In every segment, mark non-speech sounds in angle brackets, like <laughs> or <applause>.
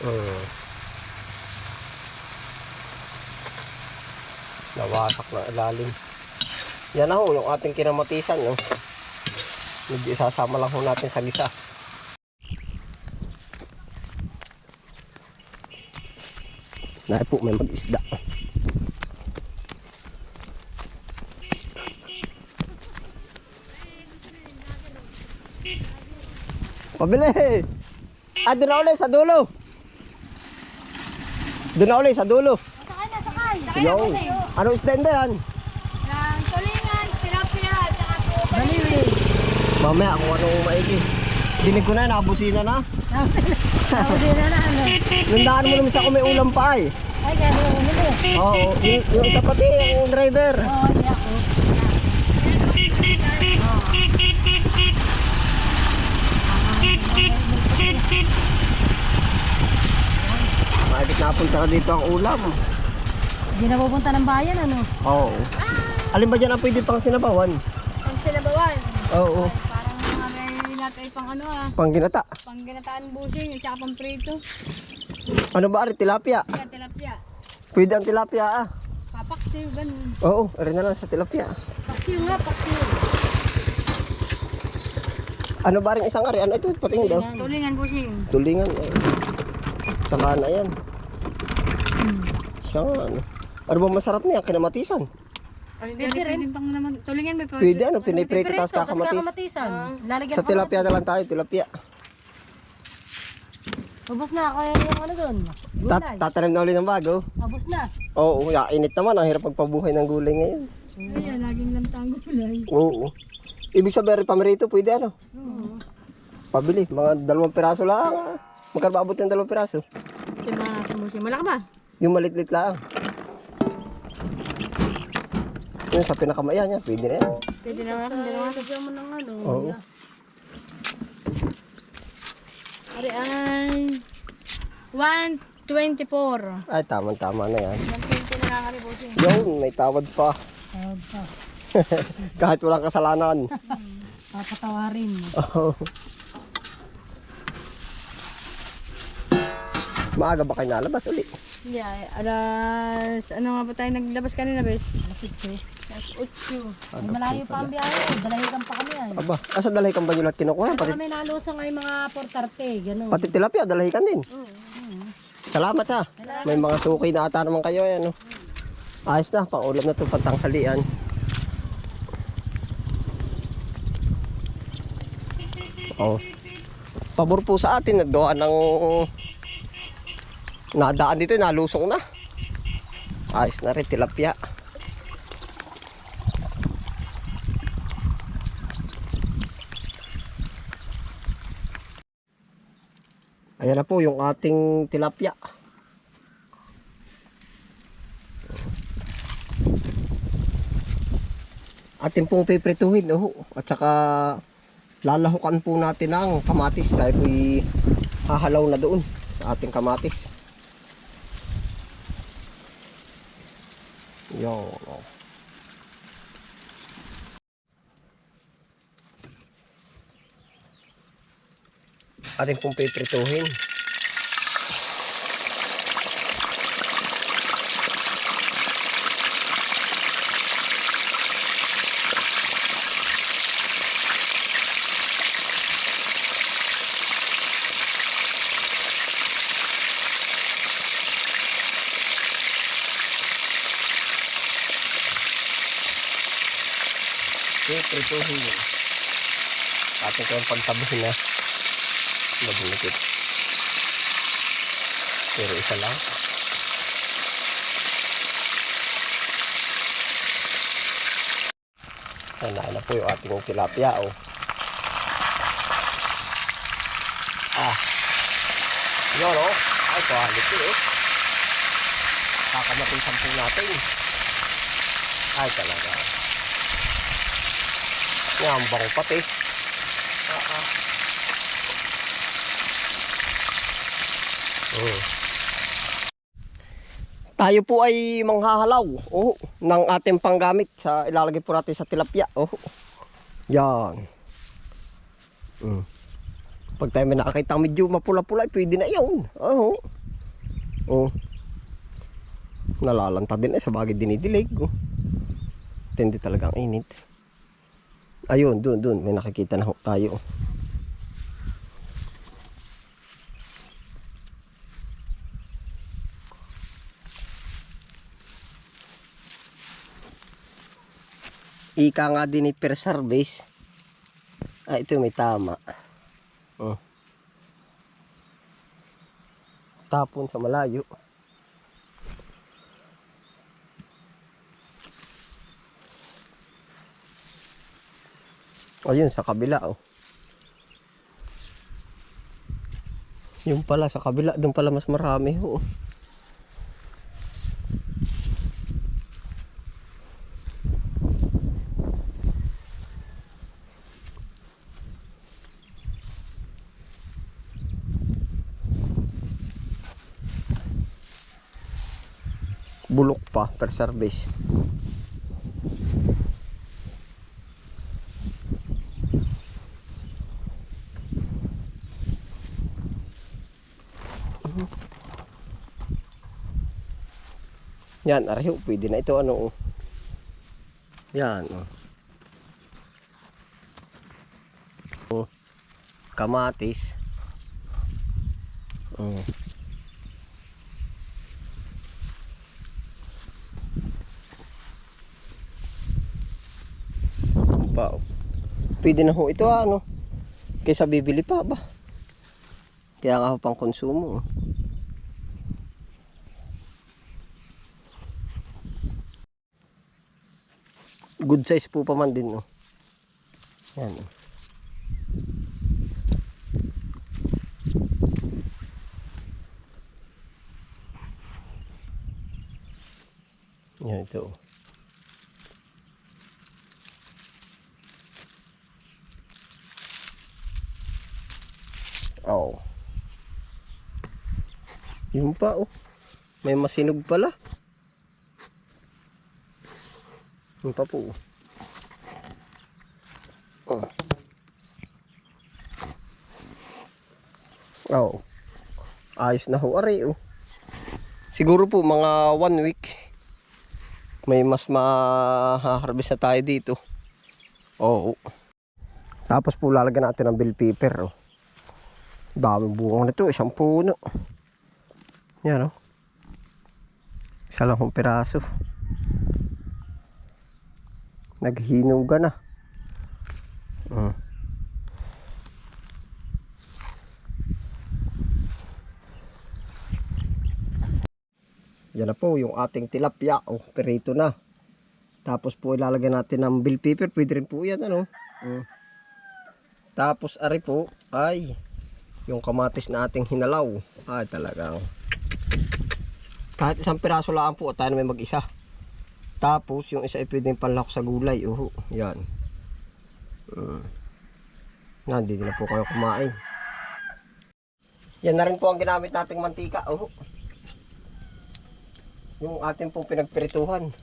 Mm. Nawasak ng ilalim. Yan na ho, yung ating kinamatisan. No? Medyo isasama lang ho natin sa gisa. Nahi po, may mag-isda. Pabili! Ah, na ulit sa dulo. Doon na ulit sa dulo. Sakay na, sakay. Yo. Ano isda ba yan? Ng tulingan, pinapia, at saka po. Baliwi. Mamaya kung anong maigi. Dinig ko na, nakabusina na. Hindi na na, ano. Nandaan mo naman sa kung may ulam pa ay. Ay, kaya mo umuli. Oo, yung, yung isa pati, yung driver. Oo, hindi ako. Napunta na dito ang ulam. Hindi na pupunta ng bayan, ano? Oo. Alin ba dyan ang pwede pang sinabawan? Pang sinabawan. Oo, Parang mga may natin pang ano ah. pang ginata. Pang ginataan busing, at saka pang prito. Ano ba ari, tilapia? Kaya tilapia. Pwede ang tilapia ah. Papaksiw, ganun. Oo, rin na lang sa tilapia. Paksiw nga, paksiw. Ano ba rin isang ari? Ano ito? Patingin daw. Tulingan busing. Tulingan. Eh. Saka na yan. Siya nga, ano. Ano ba masarap niya? Kinamatisan. Pwede rin. Pang naman, tulingan may Pwede ano, piniprito tapos kakamatis. Kamatisan. Lalagyan Sa tilapia na lang tayo, tilapia. Ubus na, kaya yung ano doon. Tat Gulay. tatanim na ulit ng bago. Ubus na. Oo, ya, init naman. Ang hirap magpabuhay ng gulay ngayon. Ay, laging lantang gulay. Oo. Ibig sabihin, pamerito, pwede ano? Oo. Pabili, mga dalawang piraso lang. ah. Magkano ba abot ng dalawang piraso? Tingnan natin mo siya. Malaki ba? Yung malitlit lang. Yun, sa pinakamaya niya, pwede na yan. Pwede na natin. Hindi naman sabihan mo ng ano. Oo. Ari ay 124. Ay, tama-tama na yan. 120 na lang kami po siya. Yun, may tawad pa. Tawag pa. <laughs> Kahit walang kasalanan. <laughs> Papatawarin. Oo. Maaga ba kayo nalabas uli? Yeah, alas, ano nga ba tayo naglabas kanina, bes? Alas 8. Alas 8. Malayo pa ang biyahe. Dalahigan pa kami ay. Aba, asa dalahikan ba yung lahat kinukuha? Pati Pati, kami nalusang ay mga 430, gano'n. pati tilapia, dalahikan din. Salamat ha. May mga suki na ata naman kayo. Ano. Ayos na, pang ulam na ito, pantanghalian. Oh. Pabor po sa atin, nagawa ng nadaan dito, nalusong na. Ayos na rin, tilapia. Ayan na po yung ating tilapia. Atin pong piprituhin. Oh. At saka lalahukan po natin ang kamatis dahil po hahalaw na doon sa ating kamatis. Yo. Atin pong piprituhin. Piprituhin yun. Atin ko yung pagtabihin na mabunikit. Pero isa lang. Ayan na, po yung ating tilapia. Oh. Ah. Yun oh. Ay, quality eh. Kakamatisan po natin. Ay, talaga. Yan, bang pati. Ah, ah. Oh. Tayo po ay manghahalaw oh, ng ating panggamit sa ilalagay po natin sa tilapia. Oh. Yan. Mm. Pag tayo may nakakita medyo mapula-pula, pwede na yun. Oo. Oh. Nalalanta din eh, sa bagay dinidilig. Oh. Tindi talagang init. Ayun, dun, dun. May nakikita na tayo. Ika nga din ni per service. Ah, ito may tama. Oh. Tapon sa malayo. Ayun, sa kabila, oh. Yung pala, sa kabila, doon pala mas marami, oh. Bulok pa, per service. Yan, arayo, pwede na ito ano. oh. Yan, oh. Oh. Kamatis. Oh. Pa, oh. Pwede na ho ito ano. Kaysa bibili pa ba? Kaya nga ho pang konsumo. oh. Good size po pa man din no. Yan. oh. Yan ito. oh. Oh. Yung pa oh. May masinog pala. Yung pa po. Oh. Oh. Ayos na ho, are oh. Siguro po mga one week may mas ma-harvest na tayo dito. Oo. Tapos po lalagyan natin ng bell pepper oh. Daming bunga nito, isang puno. Yan oh. Isa lang hong piraso. Naghinuga na. Mm. Yan na po yung ating tilapia. O, perito na. Tapos po ilalagay natin ng bill paper. Pwede rin po yan ano. Mm. Tapos ari po ay yung kamatis na ating hinalaw. Ay talagang. Kahit isang piraso lang po tayo may mag-isa. Tapos, yung isa ay pwedeng panlak sa gulay. Uho, yan. Mm. Yan, hindi na po kayo kumain. Yan na rin po ang ginamit nating mantika. Uho. Yung ating pong pinagprituhan. Mm.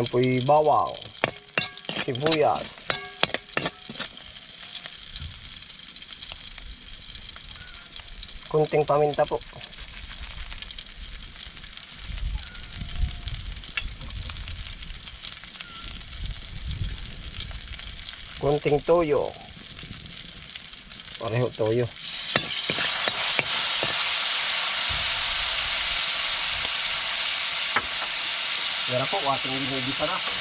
Yan po yung bawang sibuyas. Kunting paminta po. Kunting toyo. Pareho toyo. Yan po, ating ginigisa na.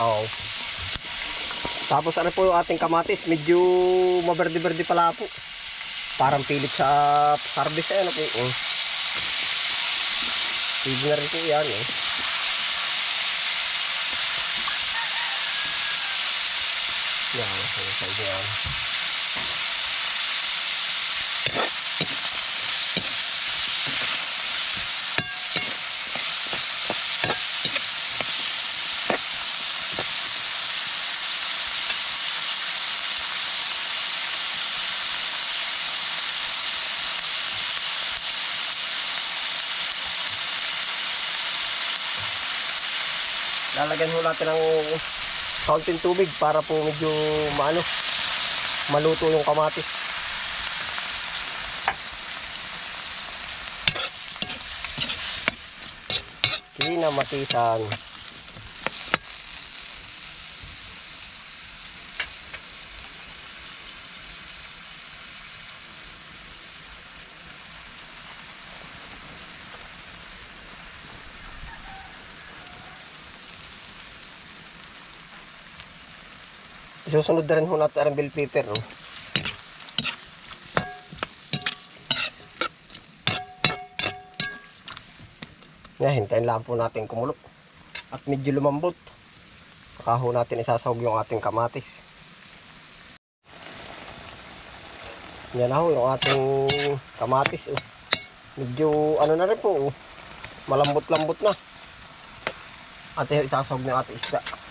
Oo. Tapos ano po yung ating kamatis, medyo maberde-berde pala po. Parang pilit sa harvest eh, ano po. Pwede na rin po yan eh. Yan, yan, yan, yan. Lalagyan ho natin ng kaunting tubig para po medyo maano, maluto yung kamatis. Kinamatisan. Isusunod na rin ho natin ang bell pepper. No? Yan, hintayin lang po natin kumulo. At medyo lumambot. Saka ho natin isasawag yung ating kamatis. Yan na ho yung ating kamatis. Oh. Medyo ano na rin po. Oh. Malambot-lambot na. At yung isasawag ng ating isda.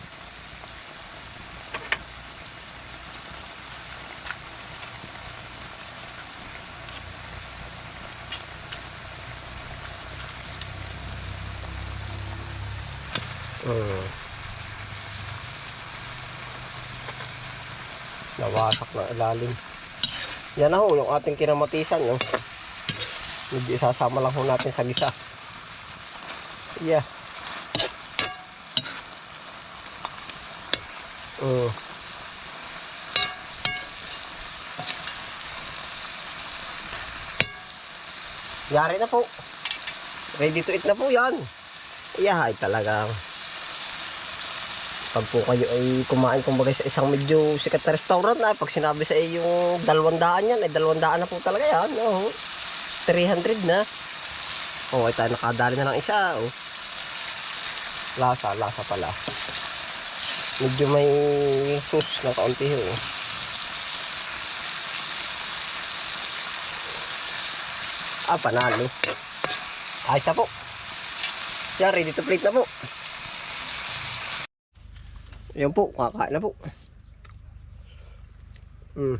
Mm. Nawasak ng ilalim. Yan na ho, yung ating kinamatisan. No? Medyo isasama lang ho natin sa gisa. Yeah. Mm. Yari na po. Ready to eat na po yan. Yeah, ay talagang pag po kayo ay kumain kumbaga sa isang medyo sikat na restaurant na pag sinabi sa iyo yung dalawandaan yan ay dalawandaan na po talaga yan oh. 300 na oh ay tayo nakadali na ng isa oh. lasa lasa pala medyo may sus na kaunti oh. ah panalo ayos na po yan ready to plate na po เดี๋ยวปุ๊กขวาขายนะปุ๊กอืม